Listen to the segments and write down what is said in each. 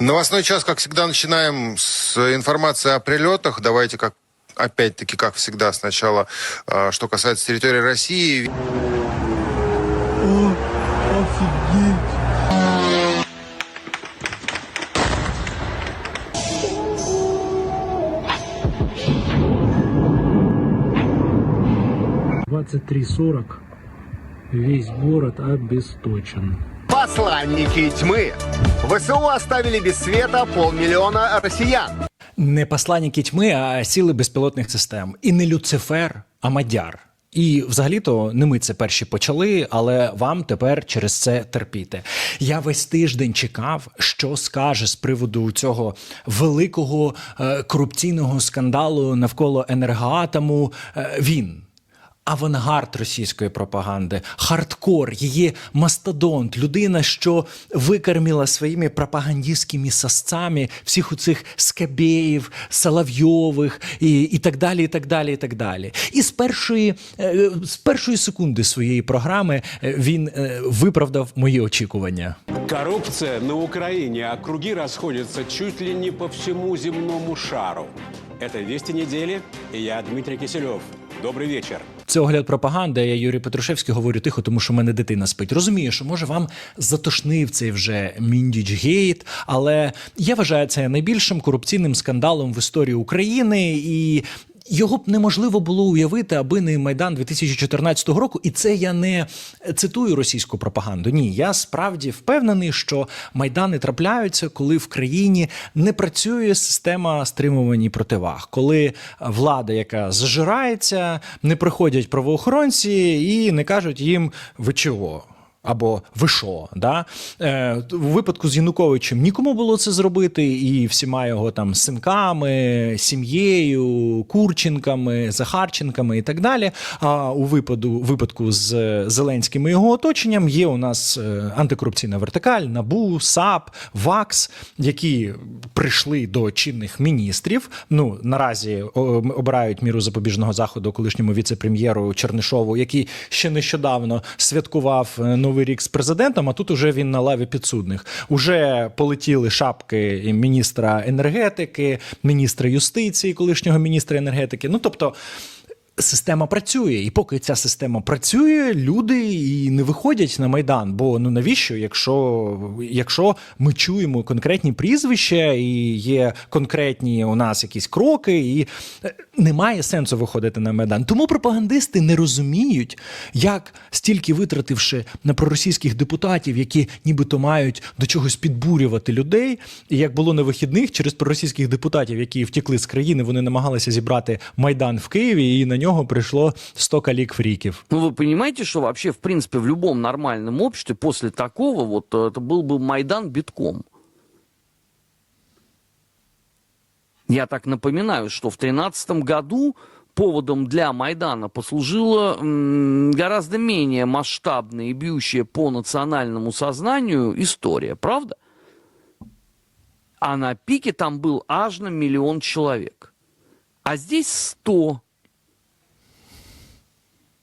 Новостной час, как всегда, начинаем с информации о прилетах. Давайте, как опять-таки, как всегда, сначала, э, что касается территории России. Офигеть. Двадцать сорок. Весь город обесточен. Посланники тьмы. ВСУ оставили без света полмиллиона россиян. Не посланники тьми, а сіли безпілотних систем. І не Люцифер, а Мадяр. І взагалі-то не ми це перші почали, але вам тепер через це терпіти. Я весь тиждень чекав, що скаже з приводу цього великого е, корупційного скандалу навколо енергоатому е, він. Авангард російської пропаганди, хардкор, її мастодонт, людина, що викарміла своїми пропагандистськими сосцями всіх у цих скабєїв, Соловйових і, і так далі. І так далі, і так далі. І з першої, е, з першої секунди своєї програми е, він е, виправдав мої очікування. Коррупция на Украине, а круги расходятся чуть ли не по всему земному шару. Это «Вести недели» и я, Дмитрий Киселев. Добрый вечер. Це огляд пропаганди. Я Юрій Петрушевський говорю тихо, тому що в мене дитина спить. Розумію, що може вам затошнив цей вже Міндіч Гейт, але я вважаю це найбільшим корупційним скандалом в історії України і. Його б неможливо було уявити, аби не майдан 2014 року, і це я не цитую російську пропаганду. Ні, я справді впевнений, що майдани трапляються, коли в країні не працює система стримувань противаг, коли влада, яка зажирається, не приходять правоохоронці і не кажуть їм ви чого. Або ви що, да? Е, у випадку з Януковичем нікому було це зробити, і всіма його там синками, сім'єю, Курченками, Захарченками і так далі. А у випаду, випадку з Зеленським і його оточенням є у нас е, антикорупційна вертикаль, НАБУ, САП, ВАКС, які прийшли до чинних міністрів. Ну наразі обирають міру запобіжного заходу колишньому віце-прем'єру Чернишову, який ще нещодавно святкував е, новий рік з президентом. А тут уже він на лаві підсудних. Уже полетіли шапки міністра енергетики, міністра юстиції, колишнього міністра енергетики. Ну тобто. Система працює, і поки ця система працює, люди і не виходять на майдан. Бо ну навіщо, якщо, якщо ми чуємо конкретні прізвища і є конкретні у нас якісь кроки, і е, немає сенсу виходити на майдан. Тому пропагандисти не розуміють, як стільки витративши на проросійських депутатів, які нібито мають до чогось підбурювати людей, і як було на вихідних через проросійських депутатів, які втекли з країни, вони намагалися зібрати майдан в Києві, і на нього прийшло 100 калік фріків. Ну, вы понимаете, что вообще, в принципе, в любом нормальном обществе после такого вот э, это был бы Майдан битком. Я так напоминаю, что в 2013 году поводом для Майдана послужила м, гораздо менее масштабная и бьющая по национальному сознанию история, правда? А на пике там был аж на миллион человек. А здесь 100.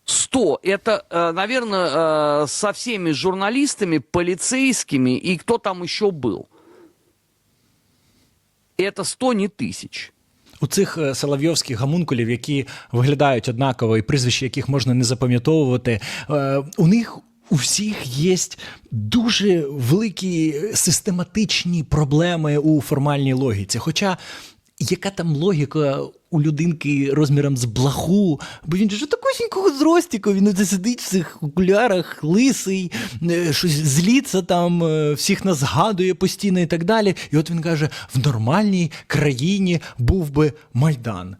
100. Это, э, наверное, э, со всеми журналистами, полицейскими и кто там еще был. Это 100 не тысяч. У цих е, соловйовських гамункулів, які виглядають однаково, і прізвища яких можна не запам'ятовувати, е, у них. У всіх є дуже великі систематичні проблеми у формальній логіці. Хоча яка там логіка у людинки розміром з блаху? Бо він же такосінького зростіку, він оце сидить в цих окулярах, лисий, е, щось зліться там, е, всіх нас згадує постійно і так далі. І от він каже: в нормальній країні був би Майдан.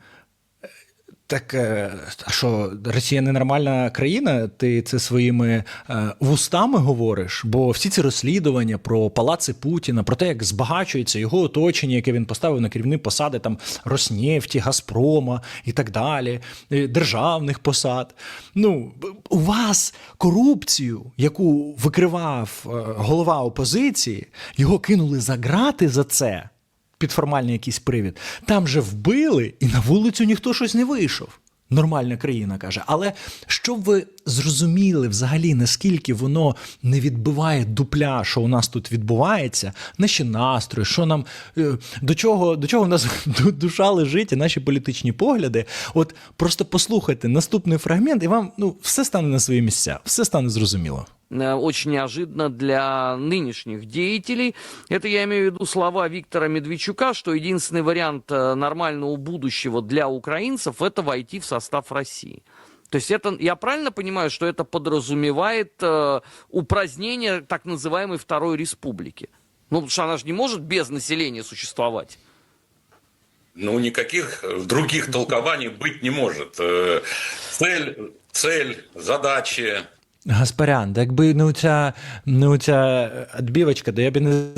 Так, е, а що, Росія ненормальна країна? Ти це своїми е, вустами говориш? Бо всі ці розслідування про палаци Путіна, про те, як збагачується його оточення, яке він поставив на керівні посади там Роснефті, Газпрома і так далі, е, державних посад. Ну, у вас корупцію, яку викривав голова опозиції, його кинули за грати за це під формальний якийсь привід. Там же вбили, і на вулицю ніхто щось не вийшов. Нормальна країна каже. Але що ви зрозуміли взагалі, наскільки воно не відбиває дупля, що у нас тут відбувається, наші настрої, що нам е, до чого, до чого в нас ду- душа лежить і наші політичні погляди. От просто послухайте наступний фрагмент, і вам ну все стане на свої місця, все стане зрозуміло. э, очень неожиданно для нынешних деятелей. Это я имею в виду слова Виктора Медведчука, что единственный вариант э, нормального будущего для украинцев – это войти в состав России. То есть это, я правильно понимаю, что это подразумевает э, упразднение так называемой Второй Республики? Ну, потому что она же не может без населения существовать. Ну, никаких других толкований быть не может. Э, Цель, цель, задачи, Гаспарян, да якби не оця, не оця відбівочка, то я б і не,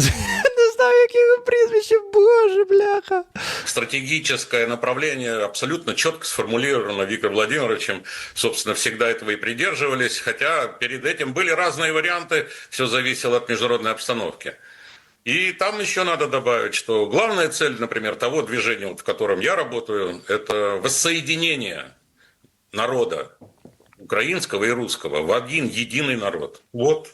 боже, бляха. стратегическое направление абсолютно четко сформулировано Виктором Владимировичем. Собственно, всегда этого и придерживались. Хотя перед этим были разные варианты, все зависело от международной обстановки. И там еще надо добавить, что главная цель, например, того движения, вот в котором я работаю, это воссоединение народа украинского и русского в один единый народ. Вот.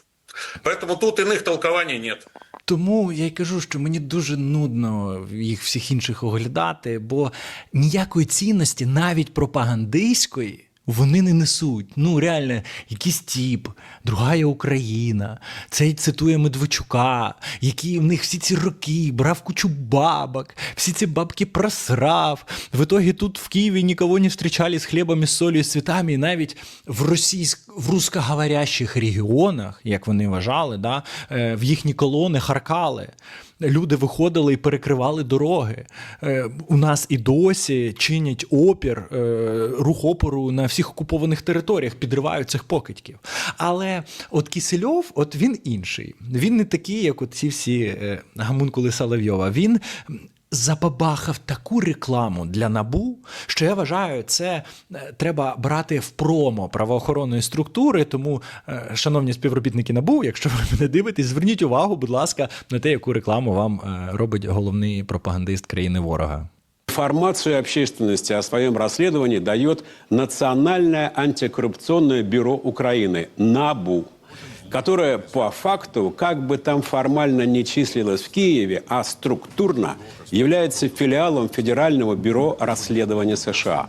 Поэтому тут иных толкований нет. Тому я й кажу, що мені дуже нудно їх всіх інших оглядати, бо ніякої цінності, навіть пропагандистської, вони не несуть. Ну, реально, якийсь тіп, другая Україна, цей цитує Медведчука, який в них всі ці роки брав кучу бабок, всі ці бабки просрав. В итоге тут в Києві нікого не зустрічали з хлібом, із солью, з цвітами, і навіть в російськ... в русскоговорящих регіонах, як вони вважали, да, е, в їхні колони харкали. Люди виходили і перекривали дороги. Е, У нас і досі чинять опір, е, рух опору на всіх окупованих територіях, підривають цих покидьків. Але от Кисельов, от він інший. Він не такий, як от ці всі гамункули Соловйова. Він забабахав таку рекламу для набу, що я вважаю, це е, треба брати в промо правоохоронної структури. Тому, е, шановні співробітники набу, якщо ви мене дивитесь, зверніть увагу, будь ласка, на те, яку рекламу вам е, робить головний пропагандист країни ворога. Информацию общественности о своем расследовании дает Национальное антикоррупционное бюро Украины, НАБУ, которое по факту как бы там формально не числилось в Киеве, а структурно является филиалом Федерального бюро расследования США.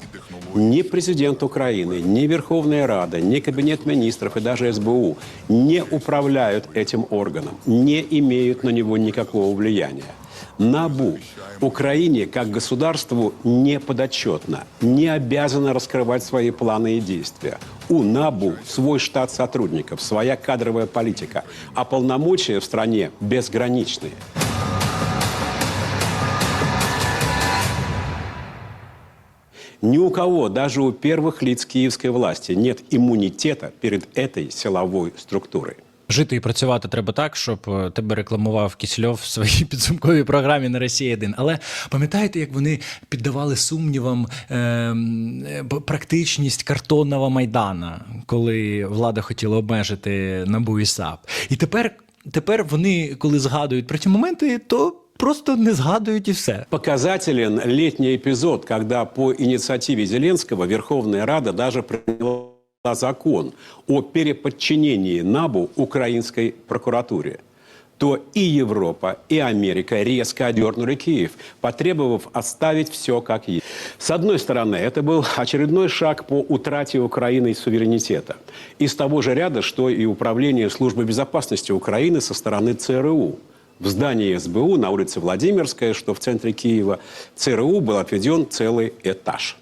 Ни президент Украины, ни Верховная Рада, ни Кабинет министров и даже СБУ не управляют этим органом, не имеют на него никакого влияния. НАБУ Украине как государству не подотчетно, не обязана раскрывать свои планы и действия. У НАБУ свой штат сотрудников, своя кадровая политика, а полномочия в стране безграничные. Ни у кого, даже у первых лиц киевской власти, нет иммунитета перед этой силовой структурой. Жити і працювати треба так, щоб е, тебе рекламував Кісельов в своїй підсумковій програмі на Росія 1 Але пам'ятаєте, як вони піддавали сумнівам е, е, практичність картонного майдана, коли влада хотіла обмежити НАБУ і САП? І тепер, тепер вони, коли згадують про ці моменти, то просто не згадують і все. Показателен летний эпизод, когда по инициативе Зеленского Верховная Рада даже приняла закон о переподчинении НАБУ украинской прокуратуре то и Европа, и Америка резко одернули Киев, потребовав оставить все как есть. С одной стороны, это был очередной шаг по утрате Украиной суверенитета. Из того же ряда, что и Управление службы безопасности Украины со стороны ЦРУ. В здании СБУ на улице Владимирская, что в центре Киева, ЦРУ был отведен целый этаж.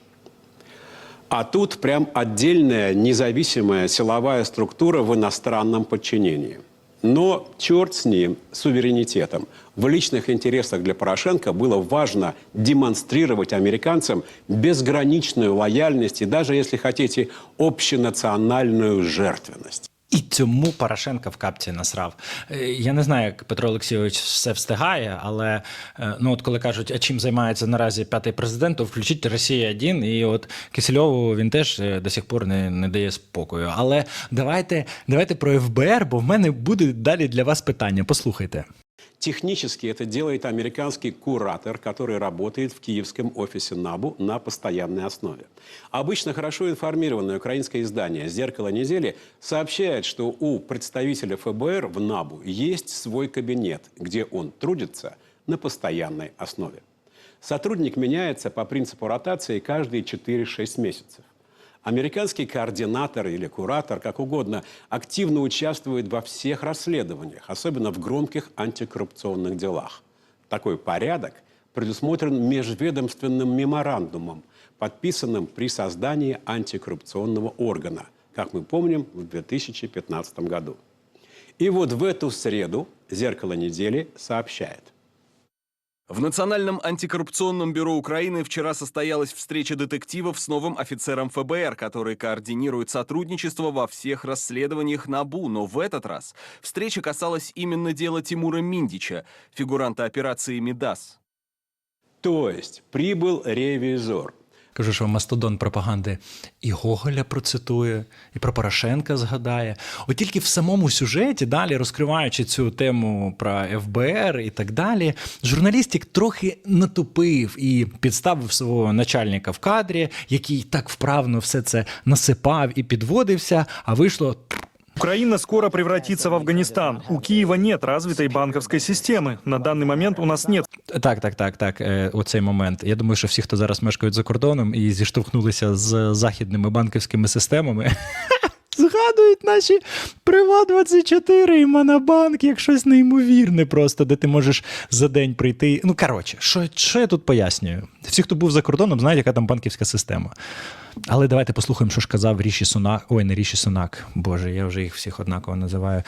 А тут прям отдельная независимая силовая структура в иностранном подчинении. Но черт с ним, суверенитетом. В личных интересах для Порошенко было важно демонстрировать американцам безграничную лояльность и даже, если хотите, общенациональную жертвенность. І цьому Порошенка в капці насрав. Е, Я не знаю, як Петро Олексійович все встигає, але е, ну от коли кажуть, а чим займається наразі п'ятий президент, то включіть Росія 1 і от Кисельову він теж е, до сих пор не, не дає спокою. Але давайте, давайте про ФБР, бо в мене буде далі для вас питання. Послухайте. Технически это делает американский куратор, который работает в киевском офисе НАБУ на постоянной основе. Обычно хорошо информированное украинское издание «Зеркало недели» сообщает, что у представителя ФБР в НАБУ есть свой кабинет, где он трудится на постоянной основе. Сотрудник меняется по принципу ротации каждые 4-6 месяцев. Американский координатор или куратор, как угодно, активно участвует во всех расследованиях, особенно в громких антикоррупционных делах. Такой порядок предусмотрен межведомственным меморандумом, подписанным при создании антикоррупционного органа, как мы помним, в 2015 году. И вот в эту среду «Зеркало недели» сообщает. В Национальном антикоррупционном бюро Украины вчера состоялась встреча детективов с новым офицером ФБР, который координирует сотрудничество во всех расследованиях НАБУ. Но в этот раз встреча касалась именно дела Тимура Миндича, фигуранта операции «Мидас». То есть прибыл ревизор – Кажу, що мастодон пропаганди і Гоголя процитує, і про Порошенка згадає. От тільки в самому сюжеті, далі розкриваючи цю тему про ФБР і так далі, журналістик трохи натупив і підставив свого начальника в кадрі, який так вправно все це насипав і підводився, а вийшло. Украина скоро превратится в Афганистан. У Киева нет развитой банковской системы. На данный момент у нас нет Так, так, так, так. е, Оцей момент. Я думаю, що всі, хто зараз мешкають за кордоном і зіштовхнулися з західними банківськими системами. Згадують наші Приват 24 і Монобанк як щось неймовірне просто, де ти можеш за день прийти. Ну, коротше, що, що я тут пояснюю? Всі, хто був за кордоном, знають, яка там банківська система. Але давайте послухаємо, що ж казав Ріші Сунак. Ой, не Ріші Сунак. Боже, я вже їх всіх однаково називаю.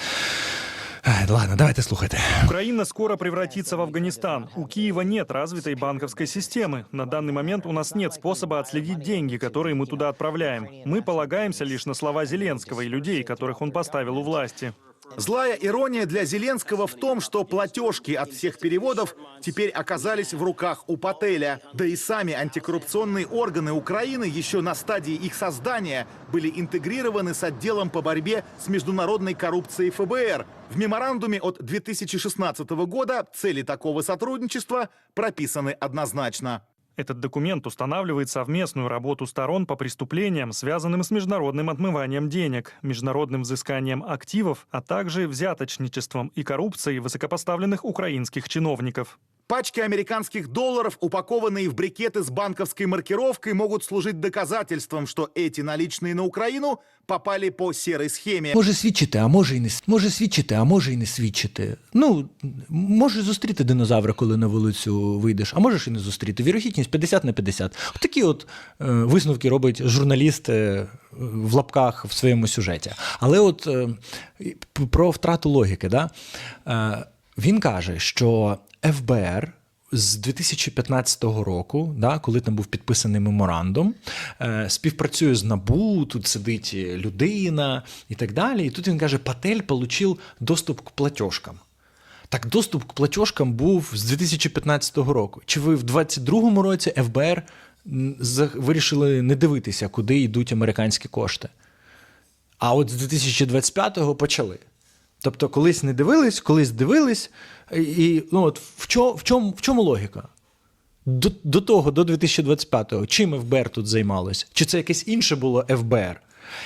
Ай, Ладно, давайте слухайте. Украина скоро превратится в Афганистан. У Киева нет развитой банковской системы. На данный момент у нас нет способа отследить деньги, которые мы туда отправляем. Мы полагаемся лишь на слова Зеленского и людей, которых он поставил у власти. Злая ирония для Зеленского в том, что платежки от всех переводов теперь оказались в руках у Пателя. Да и сами антикоррупционные органы Украины еще на стадии их создания были интегрированы с отделом по борьбе с международной коррупцией ФБР. В меморандуме от 2016 года цели такого сотрудничества прописаны однозначно. Этот документ устанавливает совместную работу сторон по преступлениям, связанным с международным отмыванием денег, международным взысканием активов, а также взяточничеством и коррупцией высокопоставленных украинских чиновников. Пачки американских долларов, упакованные в брикеты с банковской маркировкой, могут служить доказательством, что эти наличные на Украину попали по серой схеме. Може свідчити, а може і не с- може свідчити, а може і не свідчити. Ну, можеш зустріти динозавра, коли на вулицю вийдеш, а можеш і не зустріти. Вірогідність 50 на 50. От такі от е, висновки робить журналіст е, в лапках в своєму сюжеті. Але от е, п- про втрату логіки, да? е, він каже, що ФБР з 2015 року, да, коли там був підписаний меморандум, е, співпрацює з НАБУ, тут сидить людина і так далі. І тут він каже, Патель отримав доступ к платіжкам. Так, доступ к платіжкам був з 2015 року. Чи ви в 2022 році ФБР вирішили не дивитися, куди йдуть американські кошти? А от з 2025-го почали. Тобто, колись не дивились, колись дивились, і- ну, от в, чо, в, чому, в чому логіка? До, до того, до 2025-го, чим ФБР тут займалось? Чи це якесь інше було ФБР?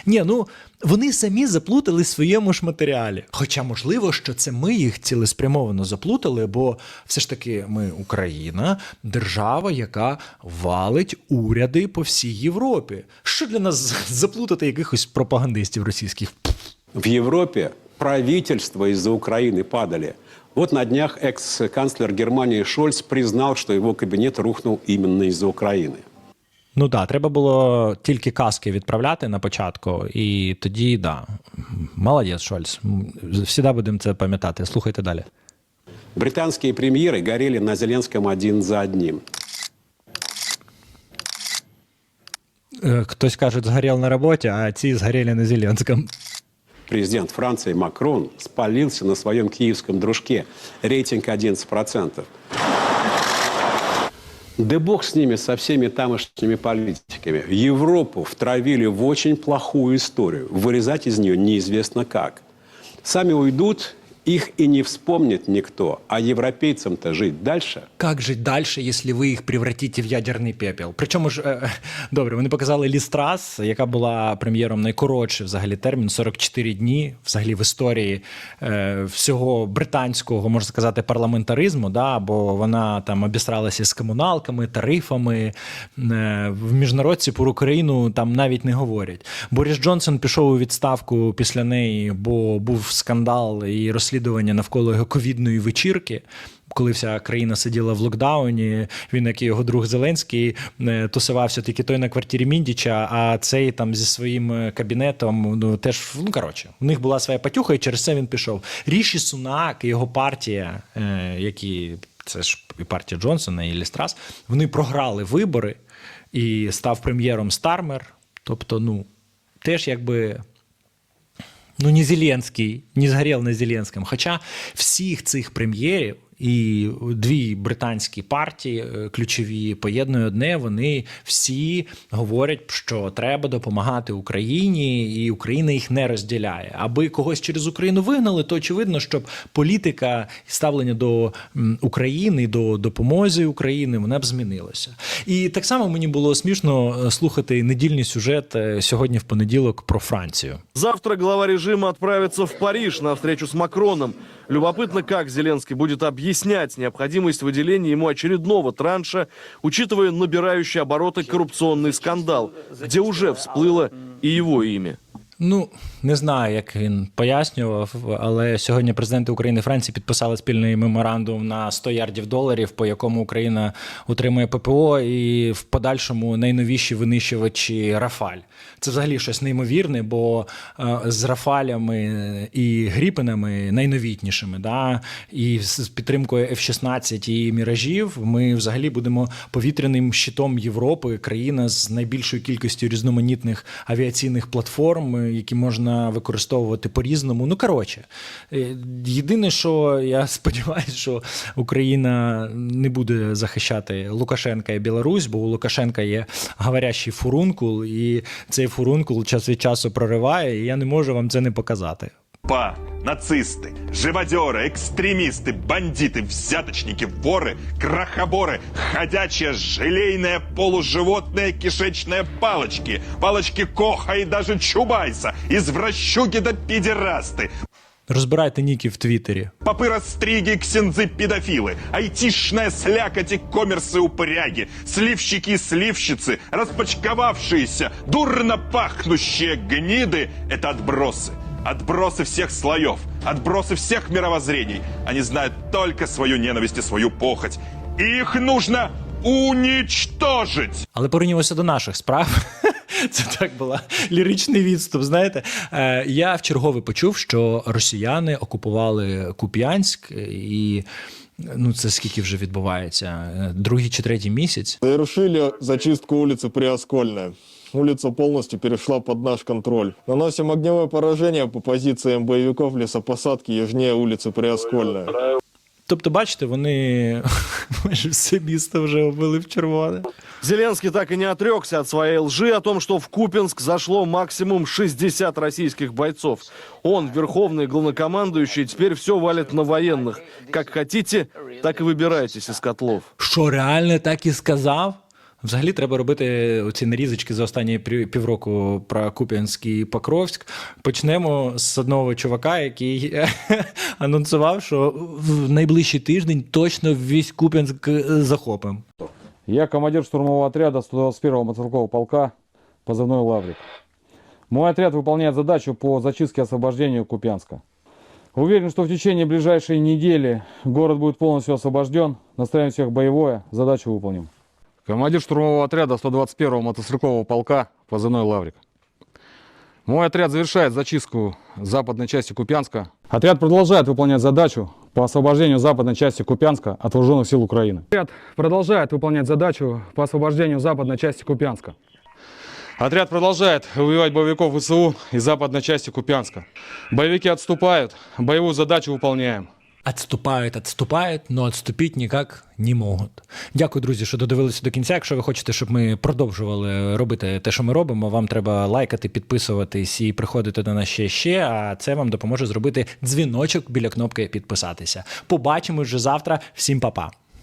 Ні, ну вони самі заплутали в своєму ж матеріалі. Хоча, можливо, що це ми їх цілеспрямовано заплутали, бо все ж таки ми Україна, держава, яка валить уряди по всій Європі. Що для нас заплутати якихось пропагандистів російських? В Европе правительства из-за Украины падали. Вот на днях экс-канцлер Германии Шольц признал, что его кабинет рухнул именно из-за Украины. Ну так, треба було тільки каски відправляти на початку, і тоді да. Молодець, Шольц. Всіда будемо це пам'ятати. Слухайте далі. Британские премьеры горели на Зеленском один за одним. Е, Хтось каже, згорів на роботі, а ці згоріли на Зеленському. Президент Франции Макрон спалился на своем киевском дружке. Рейтинг 11%. Да бог с ними, со всеми тамошними политиками. Европу втравили в очень плохую историю. Вырезать из нее неизвестно как. Сами уйдут их и не вспомнит никто. А европейцам-то жить дальше. Как жить дальше, якщо ви їх превратите в ядерний пепел? Причому ж е, е, добре, вони показали Лістрас, яка була прем'єром найкоротший взагалі термін 44 дні, взагалі в історії е, всього британського, можна сказати, парламентаризму. Да, бо вона там обісралася з комуналками, тарифами. Е, в міжнародці про Україну там навіть не говорять. Борис Джонсон пішов у відставку після неї, бо був скандал і розслідування навколо його ковідної вечірки коли вся країна сиділа в локдауні, він, як і його друг Зеленський, е, тусувався тільки той на квартирі Міндіча, а цей там зі своїм е, кабінетом ну теж ну коротше, у них була своя патюха, і через це він пішов. Ріші Сунак і його партія, е, які це ж і партія Джонсона і Лістрас, вони програли вибори і став прем'єром Стармер. Тобто, ну теж якби. Ну, не Зеленський, не згорів на Зеленському. Хоча всіх цих прем'єрів і дві британські партії е, ключові поєднує одне. Вони всі говорять, що треба допомагати Україні, і Україна їх не розділяє. Аби когось через Україну вигнали, то очевидно, щоб політика ставлення до України, до допомоги України, вона б змінилася. І так само мені було смішно е, слухати недільний сюжет е, сьогодні в понеділок про Францію. Завтра глава режима отправится в Париж на встречу с Макроном. Любопытно, как Зеленский будет объяснять необходимость выделения ему очередного транша, учитывая набирающий обороты коррупционный скандал, где уже всплыло и его имя. Ну не знаю, як він пояснював, але сьогодні президенти України і Франції підписали спільний меморандум на 100 ярдів доларів, по якому Україна отримує ППО і в подальшому найновіші винищувачі Рафаль. Це взагалі щось неймовірне, бо е, з Рафалями і Гріпенами найновітнішими, да, і з підтримкою F-16 і міражів, ми взагалі будемо повітряним щитом Європи, країна з найбільшою кількістю різноманітних авіаційних платформ, які можна використовувати по-різному. Ну коротше, е, єдине, що я сподіваюся, що Україна не буде захищати Лукашенка і Білорусь, бо у Лукашенка є говорящий фурункул, і цей фурункул час від часу прориває, і я не можу вам це не показати. Па, нацисты, живодеры, экстремисты, бандиты, взяточники, воры, крахоборы, ходячие, желейные, полуживотные, кишечные палочки, палочки Коха и даже Чубайса, извращуги да педерасты, Розбирайте ніки в Твіттері. попы растриги, ксензы, педофилы, айтишная слякоть и коммерсы упряги, сливщики и сливщицы, распочковавшиеся, дурно пахнущие гниды — это отбросы. Отбросы всех слоев, отбросы всех мировоззрений. Они знают только свою ненависть и свою похоть. И их нужно уничтожить. Але порівнювалося до наших справ. Це так була ліричний відступ. Знаєте, Е, я в чергове почув, що росіяни окупували Куп'янськ, і ну це скільки вже відбувається? Е, Другий чи третій місяць. Завершили зачистку улицы Приоскольная. Улица полностью перешла под наш контроль. Наносим огневое поражение по позициям боевиков лесопосадки южнее улицы Приоскольная. Тобто, бачите, вони майже все місто вже обвели в червоне. Зеленский так и не отрекся от своей лжи о том, что в Купинск зашло максимум 60 российских бойцов. Он, верховный главнокомандующий, теперь все валит на военных. Как хотите, так и выбирайтесь из котлов. Що реально так і сказав? Взагалі треба робити оці нарізочки за останні пів- півроку про Куп'янськ і Покровськ. Почнемо з одного чувака, який анонсував, що в найближчий тиждень точно весь Куп'янськ е, захопимо. Я командир штурмового отряда 121-го мотострелкового полка, позывной «Лаврик». Мой отряд выполняет задачу по зачистке и освобождению Купянска. Уверен, что в течение ближайшей недели город будет полностью освобожден. Настраиваем всех боевое, задачу выполним. Командир штурмового отряда 121-го мотострелкового полка, позывной «Лаврик». Мой отряд завершает зачистку западной части Купянска. Отряд продолжает выполнять задачу по освобождению западной части Купянска от вооруженных сил Украины. Отряд продолжает выполнять задачу по освобождению западной части Купянска. Отряд продолжает воевать боевиков ВСУ из западной части Купянска. Боевики отступают, боевую задачу выполняем. Отступають, отступають, но отступити ніяк не можуть. Дякую, друзі, що додивилися до кінця. Якщо ви хочете, щоб ми продовжували робити те, що ми робимо, вам треба лайкати, підписуватись і приходити до нас ще ще. А це вам допоможе зробити дзвіночок біля кнопки підписатися. Побачимось вже завтра. Всім па-па.